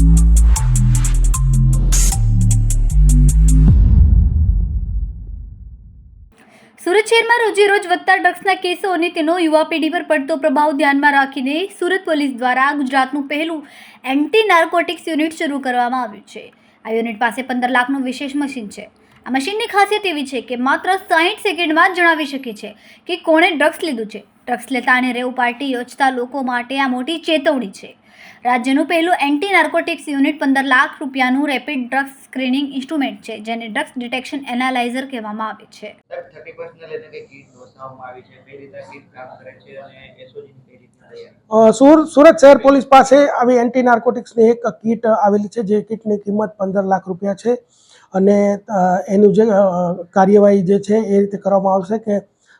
સુરત શહેરમાં રોજેરોજ વધતા ડ્રગ્સના કેસો અને તેનો યુવા પેઢી પર પડતો પ્રભાવ ધ્યાનમાં રાખીને સુરત પોલીસ દ્વારા ગુજરાતનું પહેલું એન્ટી નાર્કોટિક્સ યુનિટ શરૂ કરવામાં આવ્યું છે. આ યુનિટ પાસે પંદર લાખનું વિશેષ મશીન છે. આ મશીનની ખાસિયત એવી છે કે માત્ર સાહીઠ સેકન્ડમાં જણાવી શકે છે કે કોણે ડ્રગ્સ લીધું છે. ડ્રગ્સ લેતા અને રેવ પાર્ટી યોજતા લોકો માટે આ મોટી ચેતવણી છે. રાજ્યનું પહેલું એન્ટી નાર્કોટિક્સ યુનિટ પંદર લાખ રૂપિયાનું રેપિડ ડ્રગ્સ સ્ક્રીનિંગ ઇન્સ્ટ્રુમેન્ટ છે જેને ડ્રગ્સ ડિટેક્શન એનાલાઇઝર કહેવામાં આવે છે. સુરત શહેર પોલીસ પાસે આવી એન્ટી નાર્કોટિક્સની એક કીટ આવેલી છે જે કીટની કિંમત પંદર લાખ રૂપિયા છે. અને એનું જે કાર્યવાહી જે છે એ રીતે કરવામાં આવશે કે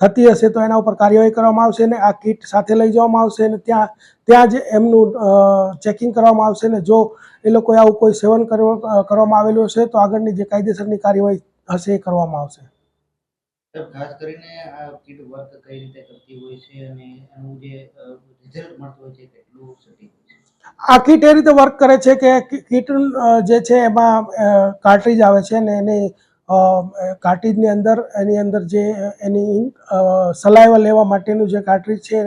થતી હશે તો એના ઉપર કાર્યવાહી કરવામાં આવશે ને આ કીટ સાથે લઈ જવામાં આવશે અને ત્યાં ત્યાં જ એમનું ચેકિંગ કરવામાં આવશે ને જો એ લોકોએ આવું કોઈ સેવન કરવામાં આવેલું હશે તો આગળની જે કાયદેસરની કાર્યવાહી હશે એ કરવામાં આવશે. ખાસ કરીને આ કીટ વર્ક કઈ રીતે કરતી હોય છે અને એનું જે રિઝલ્ટ મળતું હોય છે કેટલું સટીક આ કીટ એ રીતે વર્ક કરે છે કે કીટ જે છે એમાં કાર્ટ્રીજ આવે છે ને એની કાર્ટ્રીજની અંદર એની અંદર જે એની સલાઈવા લેવા માટેનું જે કાર્ટ્રીજ છે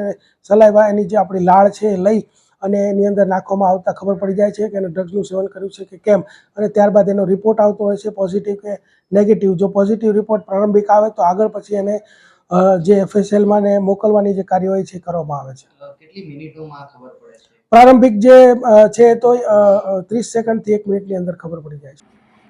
સલાઈવા એની જે આપણી લાળ છે એ લઈ અને એની અંદર નાખવામાં આવતા ખબર પડી જાય છે કે એને ડ્રગ્સનું સેવન કર્યું છે કે કેમ. અને ત્યારબાદ એનો રિપોર્ટ આવતો હોય છે પોઝિટિવ કે નેગેટિવ જો પોઝિટિવ રિપોર્ટ પ્રારંભિક આવે તો આગળ પછી એને જે એફએસએલમાં ને મોકલવાની જે કાર્યવાહી છે કરવામાં આવે છે. કેટલી મિનિટોમાં ખબર પડે છે? પ્રારંભિક જે છે તો ત્રીસ સેકન્ડથી એક મિનિટની અંદર ખબર પડી જાય છે.